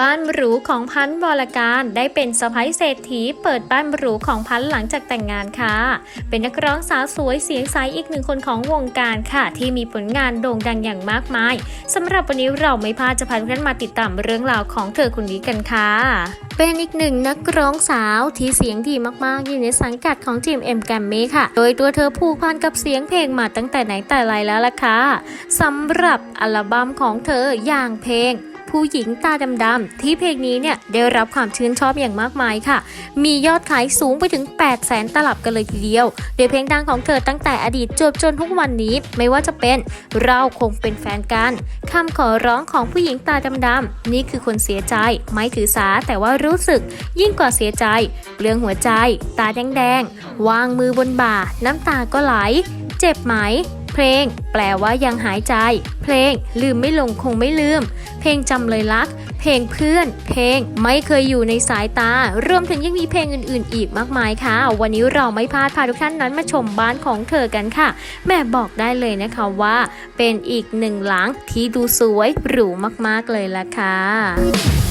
บ้านหรูของพันวรการได้เป็นสะพ้ยเศรษฐีเปิดบ้านหรูของพันธ์หลังจากแต่งงานค่ะ เป็นนักร้องสาวสวยเสียงใสอีกหนึ่งคนของวงการค่ะ ที่มีผลงานโด่งดังอย่างมากมายสำหรับวันนี้เราไม่พลาดจะพาทุกท่านมาติดตามเรื่องราวของเธอคนนี้กันค่ะ เป็นอีกหนึ่งนักร้องสาวที่เสียงดีมากๆ อยู่ในสังกัดของทีมเอ็มแกมมี่ค่ะ โดยตัวเธอผูกพันกับเสียงเพลงมาตั้งแต่ไหนแต่ไรแล้วล่ะค่ะสำหรับอัลบั้มของเธออย่างเพลง ผู้หญิงตาดำๆที่เพลงนี้เนี่ยได้รับความชื่นชอบอย่างมากมายค่ะ มียอดขายสูงไปถึง 8 0 0แสนตลับกันเลยทีเดียว โดยเพลงดังของเธอตั้งแต่อดีตจบจนทุกวันนี้ไม่ว่าจะเป็นเราคงเป็นแฟนกันคำขอร้องของผู้หญิงตาดำๆนี่คือคนเสียใจไม่ถือสาแต่ว่ารู้สึกยิ่งกว่าเสียใจเปลืองหัวใจ ตาแดงๆวางมือบนบ่าน้ำตาก็ไหล เจ็บไหม ลง แปลว่ายังหายใจ เพลง ลืมไม่ลงคงไม่ลืม เพลงจำเลยรัก เพลงเพื่อน เพลงไม่เคยอยู่ในสายตา รวมถึงยังมีเพลงอื่น ๆ อีกมากมายค่ะ วันนี้เราไม่พลาดพาทุกท่านนั้นมาชมบ้านของเธอกันค่ะ แม่บอกได้เลยนะคะว่า เป็นอีกหนึ่งหลังที่ดูสวยหรูมากๆเลยล่ะค่ะ